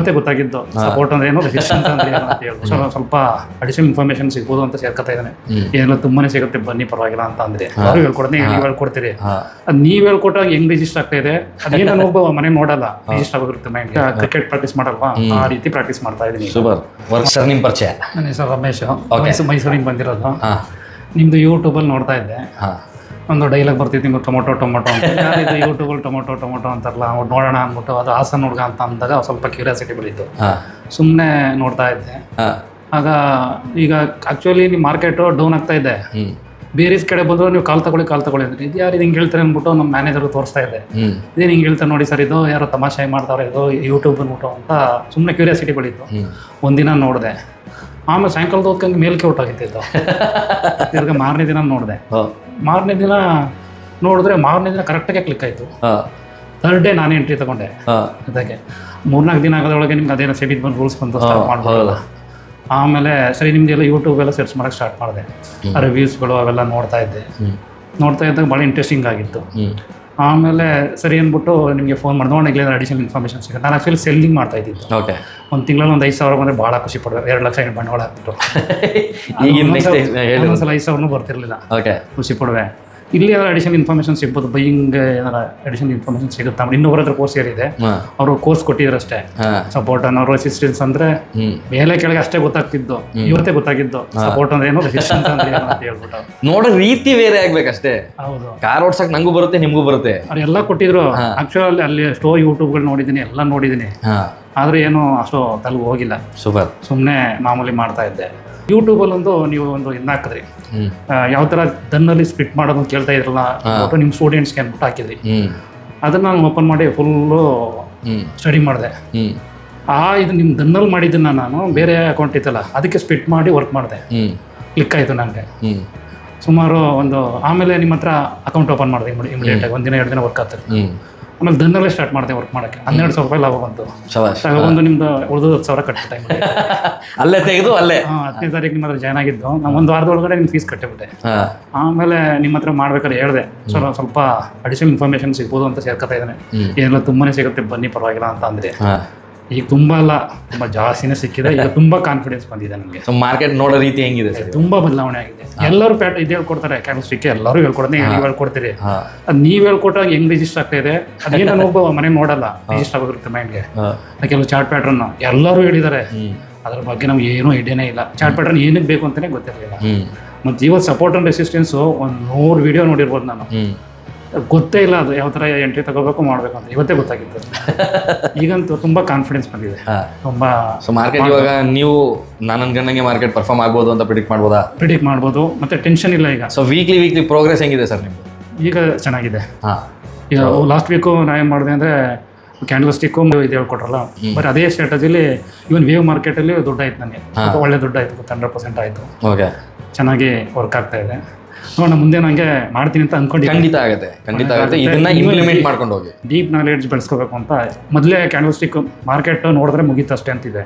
ಮತ್ತೆ ಗೊತ್ತಾಗಿದ್ದು ಸಪೋರ್ಟ್ ಅಂದ್ರೆ ಏನು ರೆಸಿಸ್ಟೆನ್ಸ್ ಅಂದ್ರೆ ಏನು ಅಂತ ಹೇಳಿ ಸೊ ಸ್ವಲ್ಪ ಅಡಿಷನಲ್ ಇನ್ಫಾರ್ಮೇಶನ್ ಸಿಗ್ಬೋದು ಅಂತ ಸೇರ್ಕೊತಾ ಇದ್ದಾನೆ. ಏನೆಲ್ಲ ತುಂಬಾನೇ ಸಿಗುತ್ತೆ ಬನ್ನಿ ಪರವಾಗಿಲ್ಲ ಅಂತ ಅಂದ್ರೆ. ಯಾರು ಹೇಳ್ಕೊಡ್ತೀನಿ ನೀವು ಹೇಳ್ಕೊಡ್ತೀರಿ. ಅದ್ ನೀವ್ ಹೇಳ್ಕೊಟ್ಟಾಗ ಹೆಂಗ್ ರಿಜಿಸ್ಟರ್ ಆಗ್ತಾ ಇದೆ? ಅದೇನ ಒಬ್ಬ ಮನೆ ನೋಡಲ್ಲ. ರಿಜಿಸ್ಟರ್ ಆಗೋಗಿರುತ್ತೆ ಮೈಂಡ್ ಕ್ರಿಕೆಟ್ ಪ್ರಾಕ್ಟೀಸ್ ಮಾಡಲ್ವಾ? ಆ ರೀತಿ ಪ್ರಾಕ್ಟೀಸ್ ಮಾಡ್ತಾ ಇದ್ದೀನಿ ಸೂಪರ್ ವರ್ಕ್ ಸರ್ ನಿಮ್ಮ ಪರಿಚಯ. ನನ್ನ ಹೆಸರು ರಮೇಶ್. ಮೈಸೂರು ಮೈಸೂರಿಂದ ಬಂದಿರೋದು. ನಿಮ್ದು ಯೂಟ್ಯೂಬಲ್ಲಿ ನೋಡ್ತಾ ಇದ್ದೆ. ಒಂದು ಡೈಲಾಗ್ ಬರ್ತಿತ್ತು ನಿಮ್ಗೆ ಟೊಮೊಟೊ ಟೊಮೊಟೊ ಅಂತ. ಯೂಟ್ಯೂಬ್ ಯೂಟ್ಯೂಬಲ್ಲಿ ಟೊಮೊಟೊ ಟೊಮೊಟೊ ಅಂತಾರಲ್ಲ ಅವ್ರು ನೋಡೋಣ ಅಂದ್ಬಿಟ್ಟು ಅದು ಹಾಸನ ಹುಡುಗ ಅಂತ ಅಂದಾಗ ಸ್ವಲ್ಪ ಕ್ಯೂರಿಯಾಸಿಟಿ ಬೆಳೀತು. ಸುಮ್ಮನೆ ನೋಡ್ತಾ ಇದ್ದೆ. ಆಗ ಈಗ ಆ್ಯಕ್ಚುಲಿ ನಿಮ್ಮ ಮಾರ್ಕೆಟು ಡೌನ್ ಆಗ್ತಾ ಇದೆ. ಬೇರೆ ಕಡೆ ಬಂದ್ರು ನೀವು ಕಾಲ್ ತಗೊಳ್ಳಿ ಕಾಲ್ ತಗೊಳ್ಳಿ ಅಂದ್ರೆ. ಇದು ಯಾರು ಹಿಂಗೆ ಹೇಳ್ತಾರೆ ಅಂದ್ಬಿಟ್ಟು ನಮ್ಮ ಮ್ಯಾನೇಜರ್ ತೋರಿಸ್ತಾ ಇದೆ ಇದೇನು ಹಿಂಗೆ ಹೇಳ್ತಾರೆ ನೋಡಿ ಸರ್ ಇದು ಯಾರೋ ತಮಾಷೆ ಮಾಡ್ತಾರೆ ಇದು ಯೂಟ್ಯೂಬ್ ಅಂದ್ಬಿಟ್ಟು ಅಂತ ಸುಮ್ಮನೆ ಕ್ಯೂರಿಯಾಸಿಟಿ ಬೆಳೀತು. ಒಂದಿನ ನೋಡಿದೆ. ಆಮೇಲೆ ಸಾಯಂಕಾಲದ ಹೊತ್ಕಂಗೆ ಮೇಲ್ಕೆ ಹೊಟ್ಟಾಗಿತ್ತು ತಿರ್ಗ ಮಾರನೇ ದಿನ ನೋಡಿದೆ. ಮಾರನೇ ದಿನ ನೋಡಿದ್ರೆ ಮಾರನೇ ದಿನ ಕರೆಕ್ಟಾಗೆ ಕ್ಲಿಕ್ ಆಯಿತು. ಥರ್ಡ್ ಡೇ ನಾನೇ ಎಂಟ್ರಿ ತಗೊಂಡೆ. ಅದಕ್ಕೆ ಮೂರ್ನಾಲ್ಕು ದಿನ ಆಗೋದ್ರೊಳಗೆ ನಿಮ್ಗೆ ಅದೇನೋ ಸೆಬಿದ್ ಬಂದು ರೂಲ್ಸ್ ಬಂದು ಸ್ಟಾರ್ಟ್ ಮಾಡ್ಬೋದು. ಆಮೇಲೆ ಸರಿ ನಿಮ್ದೆಲ್ಲ ಯೂಟ್ಯೂಬ್ ಎಲ್ಲ ಸರ್ಚ್ ಮಾಡೋಕ್ಕೆ ಸ್ಟಾರ್ಟ್ ಮಾಡಿದೆ. ರಿವ್ಯೂಸ್ಗಳು ಅವೆಲ್ಲ ನೋಡ್ತಾ ಇದ್ದೆ. ನೋಡ್ತಾ ಇದ್ದಾಗ ಭಾಳ ಇಂಟ್ರೆಸ್ಟಿಂಗ್ ಆಗಿತ್ತು. ಆಮೇಲೆ ಸರಿ ಅಂದ್ಬಿಟ್ಟು ನಿಮಗೆ ಫೋನ್ ಮಾಡಿ ನೋಡಿ ಇಲ್ಲಿಂದ ಅಡಿಷನಲ್ ಇನ್ಫಾರ್ಮೇಷನ್ ಸಿಗುತ್ತೆ. ನಾನು ಆಕ್ಚುಲಿ ಸೆಲ್ಲಿಂಗ್ ಮಾಡ್ತಾ ಇದ್ದಿದ್ದು ಓಕೆ ಒಂದು ತಿಂಗಳಲ್ಲಿ ಒಂದು ಐದು ಸಾವಿರ ಬಂದರೆ ಭಾಳ ಖುಷಿ ಪಡ್ತಾರೆ. ಎರಡು ಲಕ್ಷ ಬಂಡವಾಳ ಹಾಕ್ಬಿಟ್ಟು. ಈಗ ಒಂದೊಂದ್ಸಲ ಐದು ಸಾವಿರನೂ ಬರ್ತಿರಲಿಲ್ಲ. ಓಕೆ ಖುಷಿ ಪಡುವೆ. ಇಲ್ಲಿ ಏನಾದ್ರು ಅಡಿಷನಲ್ ಇನ್ಫಾರ್ಮೇಶನ್ ಸಿಗ್ಬೋದು? ಬೈಯಿಂಗ್ ಏನಾರ ಅಡಿಷನಲ್ ಇನ್ಫಾರ್ಮೇಷನ್ ಸಿಗುತ್ತಾ? ಇನ್ನೊಬ್ಬರ ಹತ್ರ ಕೋರ್ಸ್ ಏರಿದೆ ಅವರು ಕೋರ್ಸ್ ಕೊಟ್ಟಿದ್ರು ಅಷ್ಟೇ ಸಪೋರ್ಟ್ ಅನ್ನೋರು ಅಸಿಸ್ಟೆನ್ಸ್ ಅಂದ್ರೆ ಮೇಲೆ ಕೆಳಗೆ ಅಷ್ಟೇ ಗೊತ್ತಾಗ್ತಿದ್ದು. ಇವತ್ತೇ ಗೊತ್ತಾಗಿದ್ದು. ಸಪೋರ್ಟ್ ಅಂದ್ರೆ ಏನು? ರೆಸಿಸ್ಟೆನ್ಸ್ ಅಂದ್ರೆ ಏನು ಅಂತ ಹೇಳ್ಬಿಟ್ಟು. ನೋಡೋ ರೀತಿ ಬೇರೆ ಆಗ್ಬೇಕಷ್ಟೇ. ಹೌದು. ಕಾರ್ ಓಡ್ಸಕ್ ನಂಗೂ ಬರುತ್ತೆ ನಿಮ್ಗೂ ಬರುತ್ತೆ. ಅವ್ರೆಲ್ಲ ಎಲ್ಲ ಕೊಟ್ಟಿದ್ರು. ಆಕ್ಚುಲಿ ಅಲ್ಲಿ ಸ್ಟೋ ಯೂಟ್ಯೂಬ್ಗಳು ನೋಡಿದ್ದೀನಿ ಎಲ್ಲ ನೋಡಿದ್ದೀನಿ. ಆದ್ರೆ ಏನು ಅಷ್ಟು ತಲೆಗೆ ಹೋಗಿಲ್ಲ. ಸೂಪರ್ ಸುಮ್ಮನೆ ಮಾಮೂಲಿ ಮಾಡ್ತಾ ಇದ್ದೆ. ಯೂಟ್ಯೂಬಲ್ಲಿ ಒಂದು ನೀವು ಒಂದು ಇದನ್ನ ಹಾಕಿದ್ರಿ. ಯಾವ ತರ ದನ್ನಲ್ಲಿ ಸ್ಪಿಟ್ ಮಾಡೋದು ಕೇಳ್ತಾ ಇದ್ರಲ್ಲ ಫೋಟೋ ನಿಮ್ಮ ಸ್ಟೂಡೆಂಟ್ಸ್ಗೆ ಅಂದ್ಬಿಟ್ಟು ಹಾಕಿದ್ರಿ. ಅದನ್ನ ನಾನು ಓಪನ್ ಮಾಡಿ ಫುಲ್ಲು ಸ್ಟಡಿ ಮಾಡಿದೆ. ಆ ಇದು ನಿಮ್ಮ ದನ್ನಲ್ಲಿ ಮಾಡಿದ್ದನ್ನ ನಾನು ಬೇರೆ ಅಕೌಂಟ್ ಇತ್ತಲ್ಲ ಅದಕ್ಕೆ ಸ್ಪಿಟ್ ಮಾಡಿ ವರ್ಕ್ ಮಾಡಿದೆ. ಕ್ಲಿಕ್ ಆಯಿತು ನನಗೆ ಸುಮಾರು ಒಂದು ಆಮೇಲೆ ನಿಮ್ಮ ಹತ್ರ ಅಕೌಂಟ್ ಓಪನ್ ಮಾಡಿದೆ ಇಮಿಡಿಯೇಟಾಗಿ ಒಂದಿನ ಎರಡು ದಿನ ವರ್ಕ್ ಆಗ್ತದೆ. ಆಮೇಲೆ ದನ್ನಲ್ಲೇ ಸ್ಟಾರ್ಟ್ ಮಾಡಿದೆ ವರ್ಕ್ ಮಾಡೋಕ್ಕೆ. ಹನ್ನೆರಡು ಸಾವಿರ ರೂಪಾಯಿ ಲಾಭ ಬಂತು. ಶಬಾಷ್. ತಗೊಬಂದು ನಿಮ್ದು ಉಳಿದ ಹತ್ತು ಸಾವಿರ ಕಟ್ಟಿ ಟೈಮ್ ಅಲ್ಲೇ ತೆಗೆದು ಅಲ್ಲೇ. ಹತ್ತನೇ ತಾರೀಕು ನಿಮ್ಮ ಹತ್ರ ಜಾಯ್ನ್ ಆಗಿದ್ದು. ನಾನು ಒಂದು ವಾರದೊಳಗಡೆ ನಿಮ್ಮ ಫೀಸ್ ಕಟ್ಟಿಬಿಟ್ಟೆ. ಆಮೇಲೆ ನಿಮ್ಮ ಹತ್ರ ಮಾಡ್ಬೇಕಾದ್ರೆ ಹೇಳಿದೆ. ಸ್ವಲ್ಪ ಸ್ವಲ್ಪ ಅಡಿಷನಲ್ ಇನ್ಫಾರ್ಮೇಶನ್ ಸಿಗ್ಬೋದು ಅಂತ ಸೇರ್ಕೊತಾ ಇದ್ದಾನೆ. ಏನೆಲ್ಲ ತುಂಬಾನೇ ಸಿಗುತ್ತೆ ಬನ್ನಿ ಪರವಾಗಿಲ್ಲ ಅಂತ ಅಂದ್ರೆ ಈಗ ತುಂಬಾ ಅಲ್ಲ ತುಂಬಾ ಜಾಸ್ತಿನೇ ಸಿಕ್ಕಿದೆ. ಈಗ ತುಂಬಾ ಕಾನ್ಫಿಡೆನ್ಸ್ ಬಂದಿದೆ ನನಗೆ ಸೊ ಮಾರ್ಕೆಟ್ ನೋಡೋ ರೀತಿ ಹೆಂಗಿದೆ ಸರ್? ತುಂಬಾ ಬದಲಾವಣೆ ಆಗಿದೆ. ಎಲ್ಲರೂ ಪ್ಯಾಟ್ ಇದು ಹೇಳ್ಕೊಡ್ತಾರೆ ಕ್ಯಾನ್ಸ್ಟಿಕ್ ಎಲ್ಲರೂ ಹೇಳ್ಕೊಡ್ತಾರೆ ನೀವು ಹೇಳ್ಕೊಡ್ತೀರಿ. ಅದು ನೀವು ಹೇಳ್ಕೊಟ್ಟಾಗ ಹೆಂಗ್ ರಿಜಿಸ್ಟರ್ ಆಗ್ತಾ ಇದೆ? ಅದೇನೋ ಒಬ್ಬ ಮನೆ ನೋಡಲ್ಲ ರಿಜಿಸ್ಟರ್ ಆಗೋದಿರುತ್ತೆ ಮೈಂಡ್ಗೆ ಕೆಲವು ಚಾರ್ಟ್ ಪ್ಯಾಟ್ರನ್ ಎಲ್ಲರೂ ಹೇಳಿದ್ದಾರೆ. ಅದ್ರ ಬಗ್ಗೆ ನಮ್ಗೆ ಏನೂ ಐಡಿಯಾನೇ ಇಲ್ಲ. ಚಾರ್ಟ್ ಪ್ಯಾಟ್ರನ್ ಏನಕ್ಕೆ ಬೇಕು ಅಂತಾನೆ ಗೊತ್ತಿರಲಿಲ್ಲ. ಮತ್ತು ಇವತ್ತು ಸಪೋರ್ಟ್ ಅಂಡ್ ರೆಸಿಸ್ಟೆನ್ಸು ಒಂದು ನೂರು ವಿಡಿಯೋ ನೋಡಿರ್ಬೋದು ನಾನು. ಗೊತ್ತೇ ಇಲ್ಲ ಅದು ಯಾವ ಥರ ಎಂಟ್ರಿ ತಗೋಬೇಕು ಮಾಡಬೇಕು ಅಂತ. ಇವತ್ತೇ ಗೊತ್ತಾಗಿತ್ತು. ಈಗಂತೂ ತುಂಬ ಕಾನ್ಫಿಡೆನ್ಸ್ ಬಂದಿದೆ. ತುಂಬ ಸೊ ಮಾರ್ಕೆಟ್ ಇವಾಗ ನೀವು ನಾನು ಅನ್ಕೊಂಡಂಗೆ ಮಾರ್ಕೆಟ್ ಪರ್ಫಾರ್ಮ್ ಆಗ್ಬೋದು ಅಂತ ಪ್ರಿಡಿಕ್ಟ್ ಮಾಡ್ಬೋದಾ? ಪ್ರಿಡಿಕ್ಟ್ ಮಾಡ್ಬೋದು. ಮತ್ತೆ ಟೆನ್ಷನ್ ಇಲ್ಲ ಈಗ. ಸೊ ವೀಕ್ಲಿ ವೀಕ್ಲಿ ಪ್ರೋಗ್ರೆಸ್ ಹೆಂಗಿದೆ ಸರ್ ನಿಮ್ಮದು ಈಗ ಚೆನ್ನಾಗಿದೆ. ಹಾಂ. ಈಗ ಲಾಸ್ಟ್ ವೀಕು ನಾ ಏನು ಮಾಡಿದೆ ಅಂದರೆ ಕ್ಯಾಂಡಲ್ ಸ್ಟಿಕ್ಕು ಇದು ಹೇಳ್ಕೊಟ್ರಲ್ಲ. ಬಟ್ ಅದೇ ಸ್ಟ್ರಾಟಜಿಲಿ ಇವನ್ ವೇವ್ ಮಾರ್ಕೆಟಲ್ಲಿ ದುಡ್ಡು ಆಯ್ತು ನನಗೆ. ಒಳ್ಳೆ ದುಡ್ಡು ಆಯಿತು ಹಂಡ್ರೆಡ್ ಪರ್ಸೆಂಟ್ ಆಯಿತು. ಓಕೆ ಚೆನ್ನಾಗಿ ವರ್ಕ್ ಆಗ್ತಾ ಇದೆ. ನೋಡೋಣ ಮುಂದೆ ನನಗೆ ಮಾಡ್ತೀನಿ ಅಂತ ಅನ್ಕೊಂಡು ಖಂಡಿತ ಆಗುತ್ತೆ ಖಂಡಿತ ಆಗುತ್ತೆ. ಇದನ್ನ ಇಂಪ್ಲಿಮೆಂಟ್ ಮಾಡ್ಕೊಂಡು ಹೋಗಿ ಡೀಪ್ ನಾಲೆಡ್ಜ್ ಬೆಳೆಸ್ಕೋಬೇಕು ಅಂತ. ಮೊದಲೇ ಕ್ಯಾಂಡಲ್ ಸ್ಟಿಕ್ ಮಾರ್ಕೆಟ್ ನೋಡಿದ್ರೆ ಮುಗೀತು ಅಷ್ಟೇ ಅಂತಿದೆ.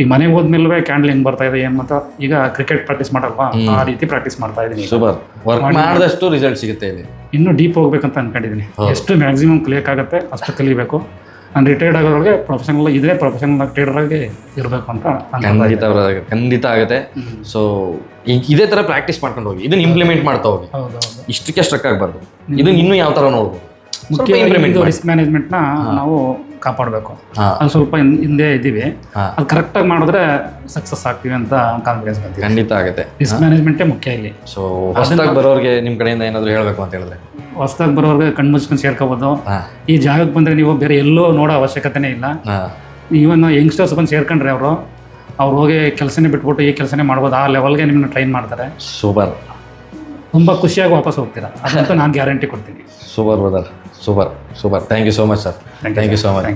ಈಗ ಮನೆಗೆ ಹೋದ್ಮೇಲೆ ಕ್ಯಾಂಡಲ್ ಹೆಂಗ್ ಬರ್ತಾ ಇದೆ ಏನ್ ಅಂತ. ಈಗ ಕ್ರಿಕೆಟ್ ಪ್ರಾಕ್ಟೀಸ್ ಮಾಡಲ್ವಾ? ಆ ರೀತಿ ಪ್ರಾಕ್ಟೀಸ್ ಮಾಡ್ತಾ ಇದೀನಿ ಸೂಪರ್ ವರ್ಕ್ ಮಾಡಿದಷ್ಟು ರಿಸಲ್ಟ್ ಸಿಗುತ್ತೆ ಇಲ್ಲಿ. ಇನ್ನು ಡೀಪ್ ಹೋಗ್ಬೇಕಂತ ಅನ್ಕೊಂಡಿದ್ದೀನಿ ಎಷ್ಟು ಮ್ಯಾಕ್ಸಿಮಮ್ ಕ್ಲಿಯರ್ ಆಗುತ್ತೆ ಅಷ್ಟು ಕಲಿಬೇಕು. ನಾನು ರಿಟೈರ್ಡ್ ಆಗೋದ್ರೊಳಗೆ ಪ್ರೊಫೆಷನಲ್ ಇದೇ ಪ್ರೊಫೆಷನಲ್ ಟ್ರೇಡರ್ ಆಗಿ ಇರಬೇಕು ಅಂತ ಖಂಡಿತ ಖಂಡಿತ ಆಗುತ್ತೆ. ಸೊ ಇದೇ ತರ ಪ್ರಾಕ್ಟೀಸ್ ಮಾಡ್ಕೊಂಡು ಹೋಗಿ ಇದನ್ನ ಇಂಪ್ಲಿಮೆಂಟ್ ಮಾಡ್ತಾ ಹೋಗಿ. ಇಷ್ಟಕ್ಕೆ ಸ್ಟ್ರಕ್ ಆಗಬಾರ್ದು. ಇದನ್ನ ಇನ್ನೂ ಯಾವ ತರ ನೋಡ್ಬೋದು? ಮುಖ್ಯ ಇಂಪ್ಲಿಮೆಂಟ್ ರಿಸ್ಕ್ ಮ್ಯಾನೇಜ್ಮೆಂಟ್ನ ನಾವು ಕಾಪಾಡಬೇಕು. ಅಲ್ಲಿ ಅದು ಸ್ವಲ್ಪ ಹಿಂದೆ ಇದ್ದೀವಿ. ಅದು ಕರೆಕ್ಟಾಗಿ ಮಾಡಿದ್ರೆ ಸಕ್ಸಸ್ ಆಗ್ತೀವಿ ಅಂತ ಕಾನ್ಫಿಡೆನ್ಸ್ ಬಂದಿದೆ. ಖಂಡಿತ ಆಗುತ್ತೆ. ರಿಸ್ಕ್ ಮ್ಯಾನೇಜ್ಮೆಂಟೇ ಮುಖ್ಯ ಇಲ್ಲಿ. ಸೊ ಹೊಸದಾಗಿ ಬರೋರಿಗೆ ನಿಮ್ಮ ಕಡೆಯಿಂದ ಏನಾದರೂ ಹೇಳಬೇಕು ಅಂತ ಹೇಳಿದ್ರೆ. ಹೊಸದಾಗಿ ಬರೋರಿಗೆ ಕಣ್ಣು ಮುಚ್ಕೊಂಡು ಸೇರ್ಕೋಬೋದು. ಈ ಜಾಗಕ್ಕೆ ಬಂದರೆ ನೀವು ಬೇರೆ ಎಲ್ಲೋ ನೋಡೋ ಅವಶ್ಯಕತೆನೇ ಇಲ್ಲ. ಈವನ್ ಯಂಗ್ಸ್ಟರ್ಸ್ ಬಂದು ಸೇರ್ಕೊಂಡ್ರೆ ಅವರು ಅವ್ರು ಹೋಗಿ ಕೆಲಸನೇ ಬಿಟ್ಬಿಟ್ಟು ಈ ಕೆಲಸನೇ ಮಾಡ್ಬೋದು. ಆ ಲೆವೆಲ್ಗೆ ನಿಮ್ಮನ್ನ ಟ್ರೈನ್ ಮಾಡ್ತಾರೆ. ಸೂಪರ್. ತುಂಬ ಖುಷಿಯಾಗಿ ವಾಪಸ್ ಹೋಗ್ತೀರಾ? ಅದಂತೂ ನಾನು ಗ್ಯಾರಂಟಿ ಕೊಡ್ತೀನಿ. Super brother super super. Thank you so much sir thank you so much